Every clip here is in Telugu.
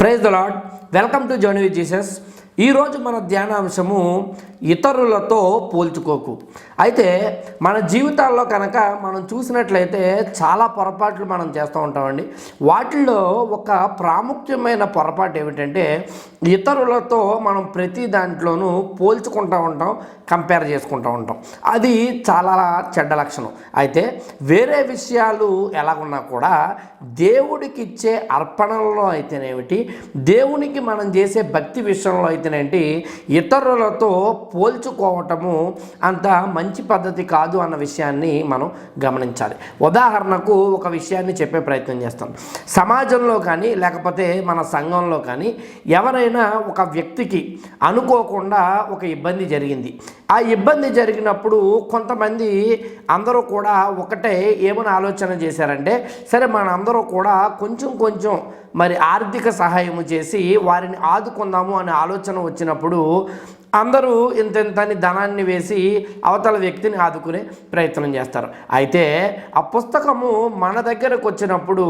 Praise the Lord welcome to journey with Jesus ఈరోజు మన ధ్యానాంశము ఇతరులతో పోల్చుకోకు. అయితే మన జీవితాల్లో కనుక మనం చూసినట్లయితే చాలా పొరపాట్లు మనం చేస్తూ ఉంటామండి. వాటిల్లో ఒక ప్రాముఖ్యమైన పొరపాటు ఏమిటంటే ఇతరులతో మనం ప్రతి దాంట్లోనూ పోల్చుకుంటూ ఉంటాం కంపేర్ చేసుకుంటూ ఉంటాం. అది చాలా చెడ్డ లక్షణం. అయితే వేరే విషయాలు ఎలాగున్నా కూడా దేవుడికి ఇచ్చే అర్పణల్లో అయితేనేమిటి దేవునికి మనం చేసే భక్తి విషయంలో అయితేనేంటి ఇతరులతో పోల్చుకోవటము అంత మంచి పద్ధతి కాదు అన్న విషయాన్ని మనం గమనించాలి. ఉదాహరణకు ఒక విషయాన్ని చెప్పే ప్రయత్నం చేస్తాం. సమాజంలో కానీ లేకపోతే మన సంఘంలో కానీ ఎవరైనా ఒక వ్యక్తికి అనుకోకుండా ఒక ఇబ్బంది జరిగింది. ఆ ఇబ్బంది జరిగినప్పుడు కొంతమంది అందరూ కూడా ఒకటే ఏమని ఆలోచన చేశారంటే సరే మన అందరూ కూడా కొంచెం కొంచెం మరి ఆర్థిక సహాయం చేసి వారిని ఆదుకుందాము అనే ఆలోచన వచ్చినప్పుడు అందరూ ఇంతెంతని ధనాన్ని వేసి అవతల వ్యక్తిని ఆదుకునే ప్రయత్నం చేస్తారు. అయితే ఆ పుస్తకము మన దగ్గరకు వచ్చినప్పుడు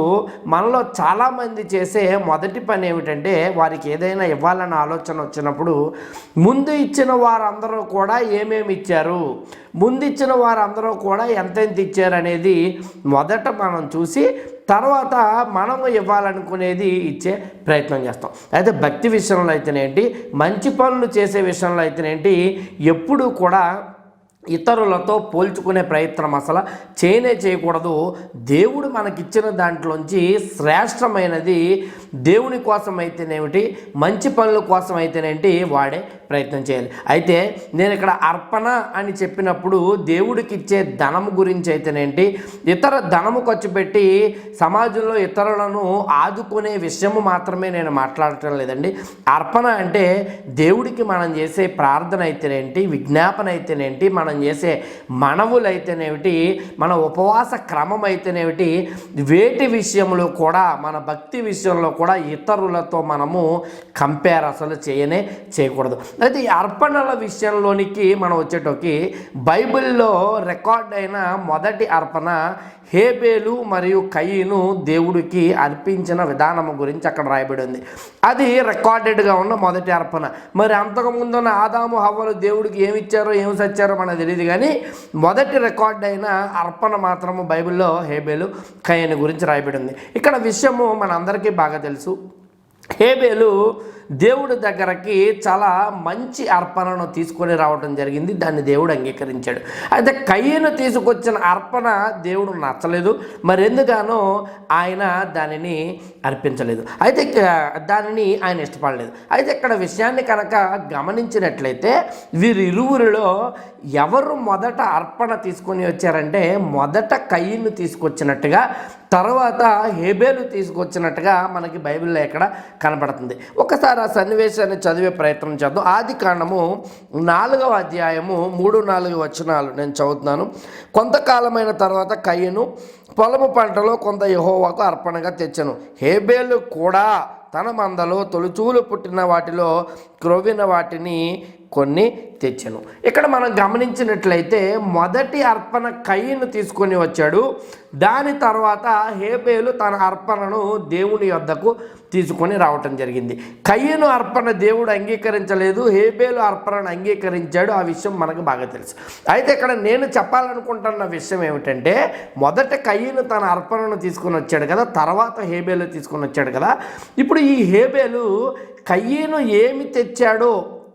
మనలో చాలామంది చేసే మొదటి పని ఏమిటంటే వారికి ఏదైనా ఇవ్వాలన్న ఆలోచన వచ్చినప్పుడు ముందు ఇచ్చిన వారందరూ కూడా ఏమేమి ఇచ్చారు? ముందు ఇచ్చిన వారందరూ కూడా ఎంతెంత ఇచ్చారు అనేది మొదట మనం చూసి తర్వాత మనము ఇవ్వాలనుకునేది ఇచ్చే ప్రయత్నం చేస్తాం. అయితే భక్తి విషయంలో అయితేనేంటి మంచి పనులు చేసే విషయంలో అయితేనేంటి ఎప్పుడూ కూడా ఇతరులతో పోల్చుకునే ప్రయత్నం అసలు చేయనే చేయకూడదు. దేవుడు మనకిచ్చిన దాంట్లోంచి శ్రేష్టమైనది దేవుని కోసం అయితేనేమిటి మంచి పనుల కోసం అయితేనేంటి వాడే ప్రయత్నం చేయాలి. అయితే నేను ఇక్కడ అర్పణ అని చెప్పినప్పుడు దేవుడికి ఇచ్చే ధనం గురించి అయితేనేంటి ఇతర ధనము ఖర్చు పెట్టి సమాజంలో ఇతరులను ఆదుకునే విషయము మాత్రమే నేను మాట్లాడటం లేదండి. అర్పణ అంటే దేవుడికి మనం చేసే ప్రార్థన అయితేనేంటి విజ్ఞాపన అయితేనేంటి మనం చేసే మనవులు అయితేనేమిటి మన ఉపవాస క్రమం అయితేనేమిటి వేటి విషయంలో కూడా మన భక్తి విషయంలో కూడా ఇతరులతో మనము కంపేర్ అసలు చేయనే చేయకూడదు. అయితే ఈ అర్పణల విషయంలోనికి మనం వచ్చేటోకి బైబిల్లో రికార్డ్ అయిన మొదటి అర్పణ హేబేలు మరియు కయ్యను దేవుడికి అర్పించిన విధానం గురించి అక్కడ రాయబడి ఉంది. అది రికార్డెడ్గా ఉన్న మొదటి అర్పణ. మరి అంతకుముందు ఉన్న ఆదాము హవ్వలు దేవుడికి ఏమి ఇచ్చారో ఏమి సచ్చారో మనకు తెలియదు కానీ మొదటి రికార్డ్ అయిన అర్పణ మాత్రము బైబిల్లో హేబేలు కయ్యని గురించి రాయబడి ఉంది. ఇక్కడ విషయము మనందరికీ బాగా తెలుసు. హేబేలు దేవుడి దగ్గరకి చాలా మంచి అర్పణను తీసుకొని రావడం జరిగింది. దాన్ని దేవుడు అంగీకరించాడు. అయితే కయ్యను తీసుకొచ్చిన అర్పణ దేవుడు నచ్చలేదు. మరి ఎందుగానో ఆయన దానిని అర్పించలేదు. అయితే దానిని ఆయన ఇష్టపడలేదు. అయితే ఇక్కడ విషయాన్ని కనుక గమనించినట్లయితే వీరిరువురిలో ఎవరు మొదట అర్పణ తీసుకొని వచ్చారంటే మొదట కయ్యను తీసుకొచ్చినట్టుగా తర్వాత హేబేలు తీసుకొచ్చినట్టుగా మనకి బైబిల్లో ఎక్కడ కనబడుతుంది ఒకసారి ఆ సన్నివేశాన్ని చదివే ప్రయత్నం చేద్దాం. ఆది కాండము నాలుగవ అధ్యాయము మూడు నాలుగు వచనాలు నేను చదువుతున్నాను. కొంతకాలమైన తర్వాత కయ్యను పొలము పంటలో కొంత యహోవాకు అర్పణగా తెచ్చను. హేబేలు కూడా తన మందలో తొలిచూలు పుట్టిన వాటిలో క్రొవ్విన వాటిని కొన్ని తెచ్చాను. ఇక్కడ మనం గమనించినట్లయితే మొదటి అర్పణ కయ్యను తీసుకొని వచ్చాడు. దాని తర్వాత హేబేలు తన అర్పణను దేవుని యొద్దకు తీసుకొని రావటం జరిగింది. కయ్యను అర్పణ దేవుడు అంగీకరించలేదు. హేబేలు అర్పణను అంగీకరించాడు. ఆ విషయం మనకు బాగా తెలుసు. అయితే ఇక్కడ నేను చెప్పాలనుకుంటున్న విషయం ఏమిటంటే మొదట కయ్యను తన అర్పణను తీసుకొని వచ్చాడు కదా తర్వాత హేబేలు తీసుకొని వచ్చాడు కదా. ఇప్పుడు ఈ హేబేలు కయ్యను ఏమి తెచ్చాడో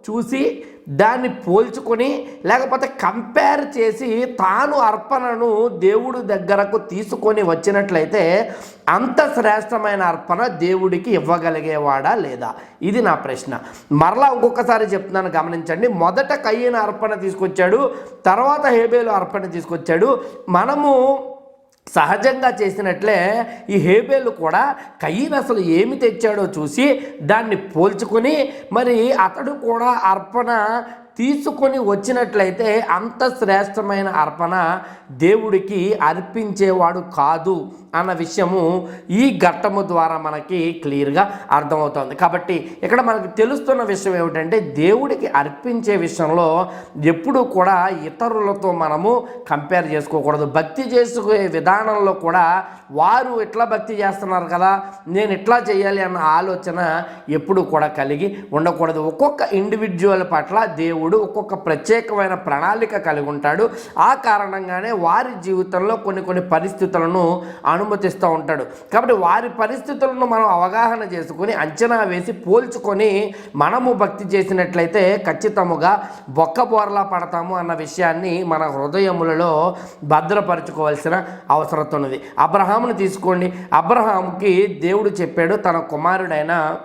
చూసి దాన్ని పోల్చుకొని లేకపోతే కంపేర్ చేసి తాను అర్పణను దేవుడి దగ్గరకు తీసుకొని వచ్చినట్లయితే అంత శ్రేష్టమైన అర్పణ దేవుడికి ఇవ్వగలిగేవాడా లేదా? ఇది నా ప్రశ్న. మరలా ఇంకొకసారి చెప్తున్నాను గమనించండి. మొదట కయ్యన అర్పణ తీసుకొచ్చాడు తర్వాత హేబేలు అర్పణ తీసుకొచ్చాడు. మనము సహజంగా చేసినట్లే ఈ హేబేలు కూడా కయ్యను అసలు ఏమి తెచ్చాడో చూసి దాన్ని పోల్చుకొని మరి అతడు కూడా అర్పణ తీసుకొని వచ్చినట్లయితే అంత శ్రేష్టమైన అర్పణ దేవుడికి అర్పించేవాడు కాదు అన్న విషయము ఈ ఘట్టము ద్వారా మనకి క్లియర్గా అర్థమవుతుంది. కాబట్టి ఇక్కడ మనకు తెలుస్తున్న విషయం ఏమిటంటే దేవుడికి అర్పించే విషయంలో ఎప్పుడూ కూడా ఇతరులతో మనము కంపేర్ చేసుకోకూడదు. భక్తి చేసుకునే విధానంలో కూడా వారు ఇట్లా భక్తి చేస్తున్నారు కదా నేను ఇట్లా చేయాలి అన్న ఆలోచన ఎప్పుడు కూడా కలిగి ఉండకూడదు. ఒక్కొక్క ఇండివిజువల్ పట్ల దేవుడు ఒక్కొక్క ప్రత్యేకమైన ప్రణాళిక కలిగి ఉంటాడు. ఆ కారణంగానే వారి జీవితంలో కొన్ని కొన్ని పరిస్థితులను అనుమతిస్తూ ఉంటాడు. కాబట్టి వారి పరిస్థితులను మనం అవగాహన చేసుకొని అంచనా వేసి పోల్చుకొని మనము భక్తి చేసినట్లయితే ఖచ్చితముగా బొక్క బోర్లా పడతాము అన్న విషయాన్ని మన హృదయములలో భద్రపరచుకోవాల్సిన అవసరం ఉన్నది. అబ్రహామును తీసుకోండి. అబ్రహాంకి దేవుడు చెప్పాడు తన కుమారుడైన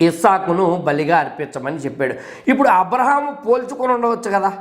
ఇస్సాకును బలిగా అర్పించమని చెప్పాడు. ఇప్పుడు అబ్రహాము పోల్చుకొని ఉండవచ్చు కదా?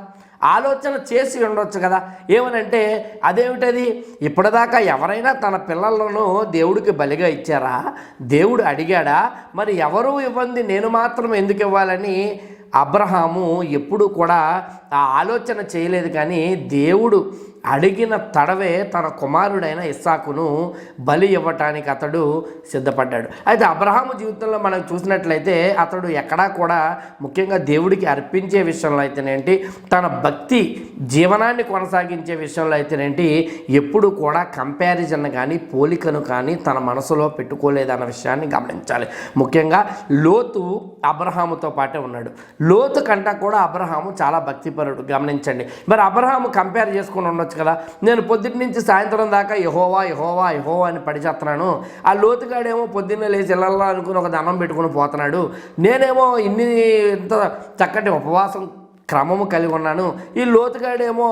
ఆలోచన చేసి ఉండొచ్చు కదా? ఏమనంటే అదేమిటది? ఇప్పటిదాకా ఎవరైనా తన పిల్లలను దేవుడికి బలిగా ఇచ్చారా? దేవుడు అడిగాడా? మరి ఎవరు ఇవ్వంది? నేను మాత్రం ఎందుకు ఇవ్వాలని అబ్రహాము ఎప్పుడు కూడా ఆ ఆలోచన చేయలేదు. కానీ దేవుడు అడిగిన తడవే తన కుమారుడైన ఇస్సాకును బలి ఇవ్వటానికి అతడు సిద్ధపడ్డాడు. అయితే అబ్రహాము జీవితంలో మనం చూసినట్లయితే అతడు ఎక్కడా కూడా ముఖ్యంగా దేవుడికి అర్పించే విషయంలో అయితేనేంటి తన భక్తి జీవనాన్ని కొనసాగించే విషయంలో అయితేనేంటి ఎప్పుడు కూడా కంపారిజన్ కానీ పోలికను కానీ తన మనసులో పెట్టుకోలేదన్న విషయాన్ని గమనించాలి. ముఖ్యంగా లోతు అబ్రహాముతో పాటే ఉన్నాడు. లోతు కంటే కూడా అబ్రహాము చాలా భక్తిపరుడు. గమనించండి. మరి అబ్రహాము కంపేర్ చేసుకుని ఉండొచ్చు కదా. నేను పొద్దుటి నుంచి సాయంత్రం దాకా యహోవా యహోవా యహోవా అని పడిచేస్తున్నాను ఆ లోతుగాడేమో పొద్దున్నే లేచి ఇళ్ళల్లో అనుకుని ఒక దండం పెట్టుకుని పోతున్నాడు. నేనేమో ఇన్ని ఇంత చక్కటి ఉపవాసం క్రమము కలిగి ఉన్నాను. ఈ లోతుగాడేమో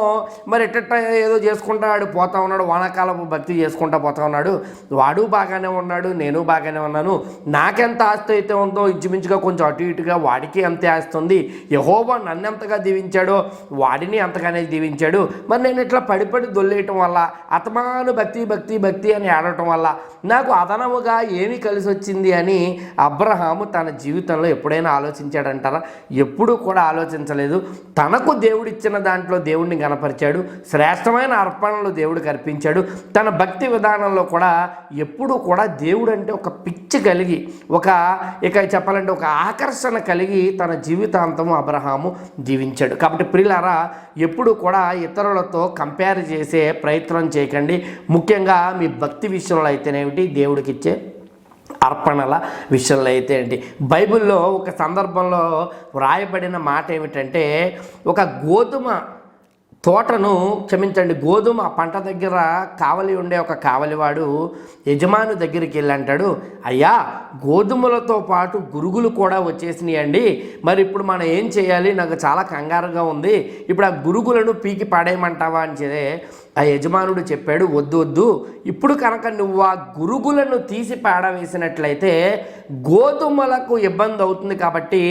మరి ఎట్ట ఏదో చేసుకుంటాడు పోతా ఉన్నాడు వానాకాలపు భక్తి చేసుకుంటా పోతా ఉన్నాడు. వాడు బాగానే ఉన్నాడు నేను బాగానే ఉన్నాను. నాకెంత ఆస్తి అయితే ఉందో ఇంచుమించుగా కొంచెం అటు ఇటుగా వాడికి అంతే ఆస్తి ఉంది యహోబా నన్ను ఎంతగా దీవించాడో వాడిని అంతగానే దీవించాడు. మరి నేను ఇట్లా పడిపడి దొల్లేయటం వల్ల అతమాను భక్తి భక్తి భక్తి అని ఆడటం వల్ల నాకు అదనముగా ఏమి కలిసి వచ్చింది అని అబ్రహాము తన జీవితంలో ఎప్పుడైనా ఆలోచించాడంటారా? ఎప్పుడూ కూడా ఆలోచించలేదు. తనకు దేవుడిచ్చిన దాంట్లో దేవుడిని కనపరిచాడు శ్రేష్టమైన అర్పణలు దేవుడికి అర్పించాడు. తన భక్తి విధానంలో కూడా ఎప్పుడూ కూడా దేవుడు అంటే ఒక పిచ్చి కలిగి ఒక ఇక చెప్పాలంటే ఒక ఆకర్షణ కలిగి తన జీవితాంతము అబ్రహాము జీవించాడు. కాబట్టి ప్రియులారా ఎప్పుడు కూడా ఇతరులతో కంపేర్ చేసే ప్రయత్నం చేయకండి. ముఖ్యంగా మీ భక్తి విషయంలో అయితేనేమిటి? దేవుడికిచ్చే అర్పణల విషయంలో అయితే ఏంటి? బైబిల్లో ఒక సందర్భంలో వ్రాయబడిన మాట ఏమిటంటే ఒక గోధుమ తోటను క్షమించండి గోధుమ పంట దగ్గర కావలి ఉండే ఒక కావలివాడు యజమాను దగ్గరికి వెళ్ళి అంటాడు అయ్యా గోధుమలతో పాటు గురుగులు కూడా వచ్చేసినాయండి. మరి ఇప్పుడు మనం ఏం చేయాలి? నాకు చాలా కంగారుగా ఉంది. ఇప్పుడు ఆ గురుగులను పీకి పాడేయమంటావా? అని చెప్పి ఆ యజమానుడు చెప్పాడు వద్దు వద్దు. ఇప్పుడు కనుక నువ్వు ఆ గురుగులను తీసి పాడవేసినట్లయితే గోధుమలకు ఇబ్బంది అవుతుంది కాబట్టి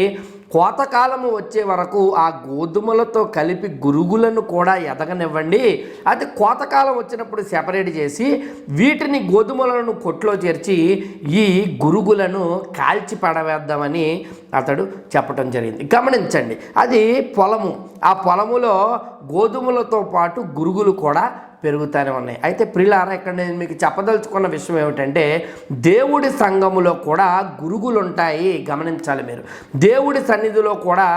కోతకాలము వచ్చే వరకు ఆ గోధుమలతో కలిపి గురుగులను కూడా ఎదగనివ్వండి. అది కోతకాలం వచ్చినప్పుడు సెపరేట్ చేసి వీటిని గోధుమలను కొట్లో చేర్చి ఈ గురుగులను కాల్చి పడవేద్దామని అతడు చెప్పడం జరిగింది. గమనించండి అది పొలము. ఆ పొలములో గోధుమలతో పాటు గురుగులు కూడా పెరుగుతూనే ఉన్నాయి. అయితే ప్రిలారా ఇక్కడ నేను మీకు చెప్పదలుచుకున్న విషయం ఏమిటంటే దేవుడి సంఘములో కూడా గురుగులు ఉంటాయి గమనించాలి మీరు. దేవుడి సన్నిధిలో కూడా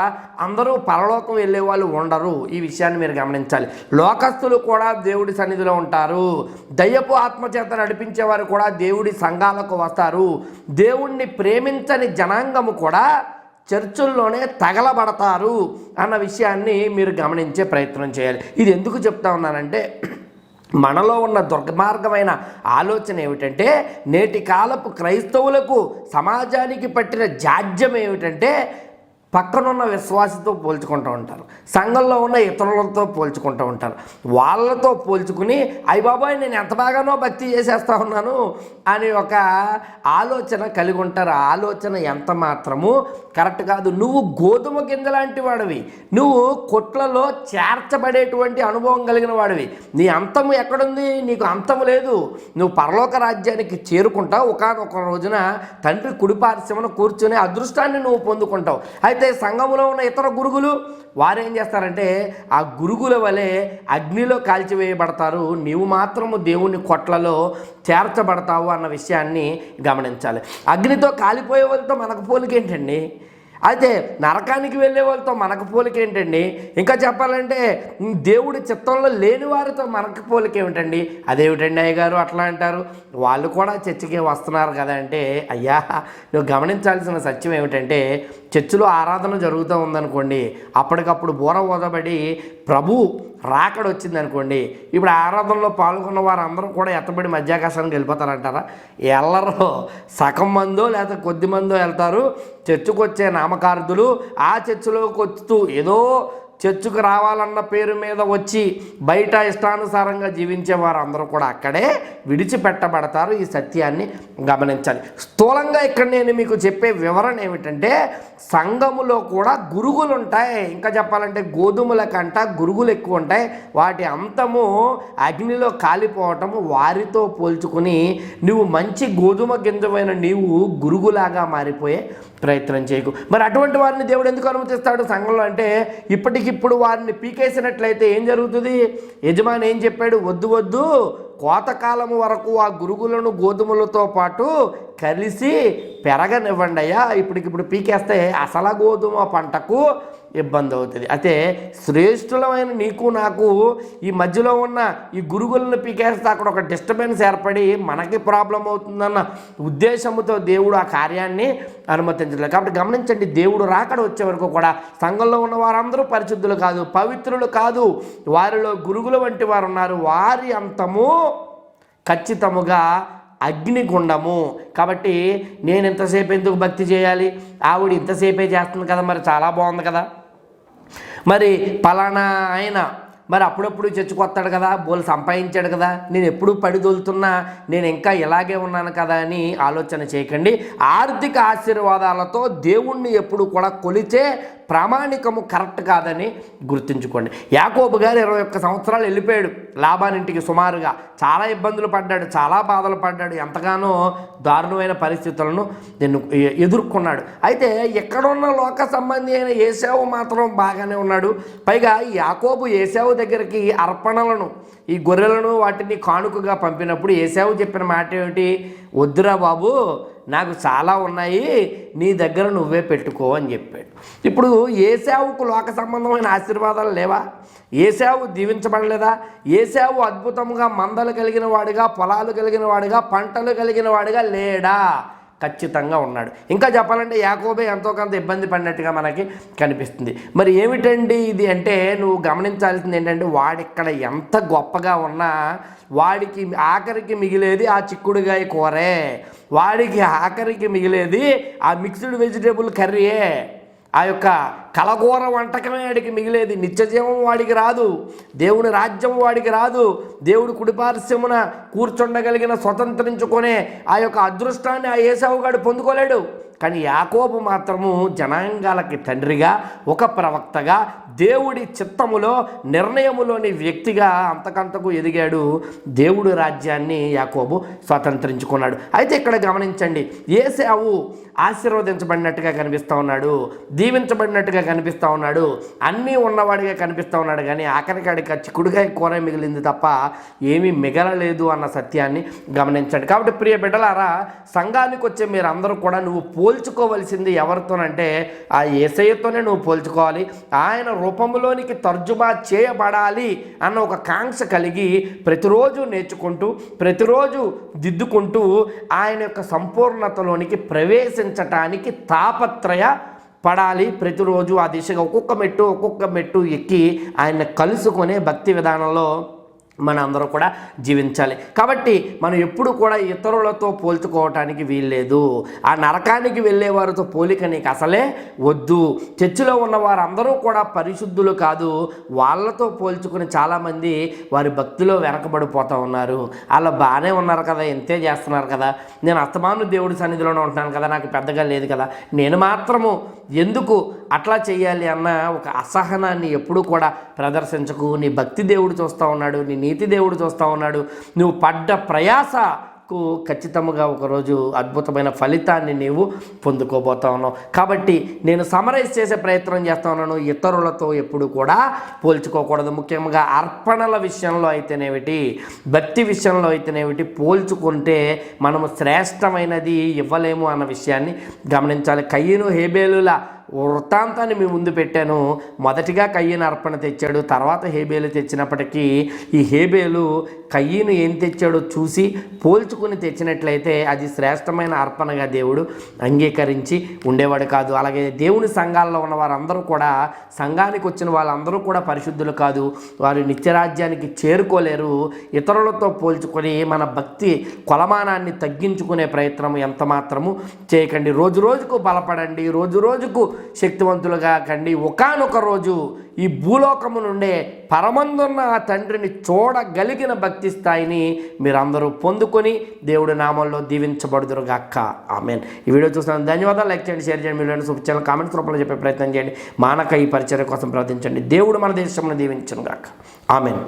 అందరూ పరలోకం వెళ్ళే వాళ్ళు ఉండరు ఈ విషయాన్ని మీరు గమనించాలి. లోకస్తులు కూడా దేవుడి సన్నిధిలో ఉంటారు. దయ్యపు ఆత్మచేత నడిపించేవారు కూడా దేవుడి సంఘాలకు వస్తారు. దేవుణ్ణి ప్రేమించని జనాంగము కూడా చర్చుల్లోనే తగలబడతారు అన్న విషయాన్ని మీరు గమనించే ప్రయత్నం చేయాలి. ఇది ఎందుకు చెప్తా ఉన్నానంటే మనలో ఉన్న దుర్మార్గమైన ఆలోచన ఏమిటంటే నేటి కాలపు క్రైస్తవులకు సమాజానికి పట్టిన జాడ్యం ఏమిటంటే పక్కనున్న విశ్వాసతో పోల్చుకుంటూ ఉంటారు. సంఘంలో ఉన్న ఇతరులతో పోల్చుకుంటూ ఉంటారు. వాళ్ళతో పోల్చుకుని అయ్య బాబాయ్ నేను ఎంత బాగానో భక్తి చేసేస్తా ఉన్నాను అని ఒక ఆలోచన కలిగి ఉంటారు. ఆలోచన ఎంత మాత్రము కరెక్ట్ కాదు. నువ్వు గోధుమ గింజ లాంటి వాడివి. నువ్వు కొట్లలో చేర్చబడేటువంటి అనుభవం కలిగిన వాడివి. నీ అంతము ఎక్కడుంది? నీకు అంతము లేదు. నువ్వు పరలోక రాజ్యానికి చేరుకుంటావు. ఒకనొక రోజున తండ్రి కుడిపార్శ్వమున కూర్చునే అదృష్టాన్ని నువ్వు పొందుకుంటావు. అయితే అయితే సంఘములో ఉన్న ఇతర గురుగులు వారేం చేస్తారంటే ఆ గురుగుల వలె అగ్నిలో కాల్చివేయబడతారు. నీవు మాత్రము దేవుని కొట్లలో చేర్చబడతావు అన్న విషయాన్ని గమనించాలి. అగ్నితో కాలిపోయే వాళ్ళతో మనకు పోలికేంటండి? అయితే నరకానికి వెళ్ళే వాళ్ళతో మనకు పోలిక ఏంటండి? ఇంకా చెప్పాలంటే దేవుడి చిత్తంలో లేని వారితో మనకు పోలిక ఏమిటండి? అదేమిటండి అయ్య గారు అట్లా అంటారు? వాళ్ళు కూడా చర్చికి వస్తున్నారు కదా అంటే అయ్యా నువ్వు గమనించాల్సిన సత్యం ఏమిటంటే చర్చిలో ఆరాధన జరుగుతూ ఉందనుకోండి అప్పటికప్పుడు బోర ఊదబడి ప్రభు రాకడ వచ్చింది అనుకోండి ఇప్పుడు ఆరాధనలో పాల్గొన్న వారందరూ కూడా ఎత్తబడి మధ్యాకాశానికి వెళ్ళిపోతారంటారా? ఎల్లరో సగం మందో లేకపోతే కొద్ది మందో వెళ్తారు చర్చికి వచ్చే నామకార్థులు ఆ చర్చిలోకి వస్తూ ఏదో చర్చికి రావాలన్న పేరు మీద వచ్చి బయట ఇష్టానుసారంగా జీవించే వారందరూ అందరూ కూడా అక్కడే విడిచిపెట్టబడతారు. ఈ సత్యాన్ని గమనించాలి. స్థూలంగా ఇక్కడ నేను మీకు చెప్పే వివరణ ఏమిటంటే సంఘములో కూడా గురుగులు ఉంటాయి ఇంకా చెప్పాలంటే గోధుమల కంట గురుగులు ఎక్కువ ఉంటాయి వాటి అంతము అగ్నిలో కాలిపోవటము వారితో పోల్చుకుని నువ్వు మంచి గోధుమ గింజమైన నీవు గురుగులాగా మారిపోయే ప్రయత్నం చేయకు. మరి అటువంటి వారిని దేవుడు ఎందుకు అనుమతిస్తాడు సంఘంలో అంటే ఇప్పటికిప్పుడు వారిని పీకేసినట్లయితే ఏం జరుగుతుంది? యజమాని ఏం చెప్పాడు? వద్దు వద్దు. కోతకాలం వరకు ఆ గురుగులను గోధుమలతో పాటు కలిసి పెరగనివ్వండి అయ్యా. ఇప్పటికిప్పుడు పీకేస్తే అసల గోధుమ పంటకు ఇబ్బంది అవుతుంది. అయితే శ్రేష్ఠులమైన నీకు నాకు ఈ మధ్యలో ఉన్న ఈ గురుగులను పీకేస్తే అక్కడ ఒక డిస్టర్బెన్స్ ఏర్పడి మనకి ప్రాబ్లం అవుతుందన్న ఉద్దేశంతో దేవుడు ఆ కార్యాన్ని అనుమతించలేదు. కాబట్టి గమనించండి దేవుడు రాకడ వచ్చే వరకు కూడా సంఘంలో ఉన్న వారందరూ పరిశుద్ధులు కాదు పవిత్రులు కాదు. వారిలో గురుగుల వంటి వారు ఉన్నారు. వారి అంతము ఖచ్చితముగా అగ్నిగుండము. కాబట్టి నేను ఇంతసేపు ఎందుకు భక్తి చేయాలి? ఆవిడ ఇంతసేపే చేస్తుంది కదా మరి చాలా బాగుంది కదా. మరి పలానా ఆయన మరి అప్పుడప్పుడు చచ్చుకొస్తాడు కదా బోల్ సంపాదించాడు కదా నేను ఎప్పుడు పడిదొలుతున్నా నేను ఇంకా ఇలాగే ఉన్నాను కదా అని ఆలోచన చేయకండి. ఆర్థిక ఆశీర్వాదాలతో దేవుణ్ణి ఎప్పుడు కూడా కొలిచే ప్రామాణికము కరెక్ట్ కాదని గుర్తుంచుకోండి. యాకోబు గారు ఇరవై ఒక్క సంవత్సరాలు వెళ్ళిపోయాడు. లాభానింటికి సుమారుగా చాలా ఇబ్బందులు పడ్డాడు చాలా బాధలు పడ్డాడు ఎంతగానో దారుణమైన పరిస్థితులను నేను ఎదుర్కొన్నాడు. అయితే ఎక్కడున్న లోక సంబంధి అయిన ఏసావు మాత్రం బాగానే ఉన్నాడు. పైగా ఈ యాకోబు ఏసావు దగ్గరికి అర్పణలను ఈ గొర్రెలను వాటిని కానుకగా పంపినప్పుడు ఏసావు చెప్పిన మాట ఏమిటి? వద్దురా బాబు నాకు చాలా ఉన్నాయి నీ దగ్గర నువ్వే పెట్టుకో అని చెప్పాడు. ఇప్పుడు ఏసావుకు లోక సంబంధమైన ఆశీర్వాదాలు లేవా? ఏసావు దీవించబడలేదా? ఏసావు అద్భుతంగా మందలు కలిగిన వాడిగా పొలాలు కలిగిన వాడిగా పంటలు కలిగిన వాడిగా లేడా? ఖచ్చితంగా ఉన్నాడు. ఇంకా చెప్పాలంటే యాకోబే ఎంతో కొంత ఇబ్బంది పడినట్టుగా మనకి కనిపిస్తుంది. మరి ఏమిటండి ఇది అంటే నువ్వు గమనించాల్సింది ఏంటంటే వాడిక్కడ ఎంత గొప్పగా ఉన్నా వాడికి ఆఖరికి మిగిలేది ఆ చిక్కుడుగాయ కూరే. వాడికి ఆఖరికి మిగిలేది ఆ మిక్స్డ్ వెజిటేబుల్ కర్రీయే. ఆ యొక్క కలగూర వంటకమే వాడికి మిగిలేది. నిత్యజీవం వాడికి రాదు. దేవుని రాజ్యం వాడికి రాదు. దేవుడు కుడిపార్శ్వమున కూర్చుండగలిగిన స్వతంత్రించుకునే ఆ యొక్క అదృష్టాన్ని ఆ ఏసావుగాడు పొందుకోలేడు. కానీ యాకోబు మాత్రము జనాంగాలకి తండ్రిగా ఒక ప్రవక్తగా దేవుడి చిత్తములో నిర్ణయములోని వ్యక్తిగా అంతకంతకు ఎదిగాడు దేవుడు రాజ్యాన్ని యాకోబు స్వతంత్రించుకున్నాడు. అయితే ఇక్కడ గమనించండి ఏసావు ఆశీర్వదించబడినట్టుగా కనిపిస్తూ ఉన్నాడు దీవించబడినట్టుగా కనిపిస్తూ ఉన్నాడు అన్నీ ఉన్నవాడిగా కనిపిస్తూ ఉన్నాడు కానీ ఆఖరికాడికి చిక్కుడుకాయ చిక్కుడుగా కూర మిగిలింది తప్ప ఏమీ మిగలలేదు అన్న సత్యాన్ని గమనించండి. కాబట్టి ప్రియ బిడ్డలారా సంఘానికి వచ్చే మీరందరూ కూడా నువ్వు పోల్చుకోవలసింది ఎవరితోనంటే ఆ ఏసయ్యతోనే నువ్వు పోల్చుకోవాలి ఆయన రూపంలోనికి తర్జుమా చేయబడాలి అన్న ఒక కాంక్ష కలిగి ప్రతిరోజు నేర్చుకుంటూ ప్రతిరోజు దిద్దుకుంటూ ఆయన యొక్క సంపూర్ణతలోనికి ప్రవేశించటానికి తాపత్రయ పడాలి. ప్రతిరోజు ఆ దిశగా ఒక్కొక్క మెట్టు ఒక్కొక్క మెట్టు ఎక్కి ఆయన కలుసుకునే భక్తి విధానంలో మన అందరూ కూడా జీవించాలి. కాబట్టి మనం ఎప్పుడు కూడా ఇతరులతో పోల్చుకోవటానికి వీల్లేదు. ఆ నరకానికి వెళ్ళే వారితో పోలిక నీకు అసలే వద్దు. చర్చిలో ఉన్న వారందరూ కూడా పరిశుద్ధులు కాదు. వాళ్ళతో పోల్చుకుని చాలామంది వారి భక్తిలో వెనకబడిపోతూ ఉన్నారు. అలా బాగానే ఉన్నారు కదా ఎంతే చేస్తున్నారు కదా. నేను అస్తమాను దేవుడి సన్నిధిలోనే ఉంటున్నాను కదా నాకు పెద్దగా లేదు కదా. నేను మాత్రము ఎందుకు అట్లా చేయాలి అన్న ఒక అసహనాన్ని ఎప్పుడూ కూడా ప్రదర్శించకు. నీ భక్తి దేవుడు చూస్తూ ఉన్నాడు నీ నీతి దేవుడు చూస్తూ ఉన్నాడు. నువ్వు పడ్డ ప్రయాస కు ఖచ్చితంగా ఒకరోజు అద్భుతమైన ఫలితాన్ని నీవు పొందుకోబోతా ఉన్నావు. కాబట్టి నేను సమరైజ్ చేసే ప్రయత్నం చేస్తా ఉన్నాను. ఇతరులతో ఎప్పుడు కూడా పోల్చుకోకూడదు. ముఖ్యంగా అర్పణల విషయంలో అయితేనేమిటి భక్తి విషయంలో అయితేనేమిటి పోల్చుకుంటే మనము శ్రేష్టమైనది ఇవ్వలేము అన్న విషయాన్ని గమనించాలి. కయ్యను హేబేలులా వృత్తాంతాన్ని మీ ముందు పెట్టాను. మొదటిగా కయ్యను అర్పణ తెచ్చాడు. తర్వాత హేబేలు తెచ్చినప్పటికీ ఈ హేబేలు కయ్యను ఏం తెచ్చాడో చూసి పోల్చుకుని తెచ్చినట్లయితే అది శ్రేష్టమైన అర్పణగా దేవుడు అంగీకరించి ఉండేవాడు కాదు. అలాగే దేవుని సంఘాల్లో ఉన్న వారందరూ కూడా సంఘానికి వచ్చిన వాళ్ళందరూ కూడా పరిశుద్ధులు కాదు. వారు నిత్యరాజ్యానికి చేరుకోలేరు. ఇతరులతో పోల్చుకొని మన భక్తి కొలమానాన్ని తగ్గించుకునే ప్రయత్నం ఎంత మాత్రము చేయకండి. రోజు రోజుకు బలపడండి. రోజు రోజుకు శక్తివంతులుగా కండి. ఒకానొక రోజు ఈ భూలోకము నుండే పరమందున్న ఆ తండ్రిని చూడగలిగిన భక్తి స్థాయిని మీరందరూ పొందుకొని దేవుడి నామంలో దీవించబడుదురుగాక. ఆమెన్. ఈ వీడియో చూసిన ధన్యవాదాలు. లైక్ చేయండి షేర్ చేయండి మీరు సూపర్ ఛానల్ కామెంట్స్ రూపంలో చెప్పే ప్రయత్నం చేయండి. మానక ఈ పరిచయం కోసం ప్రార్థించండి దేవుడు మన దేశంలో దీవించను గాక ఆమెన్.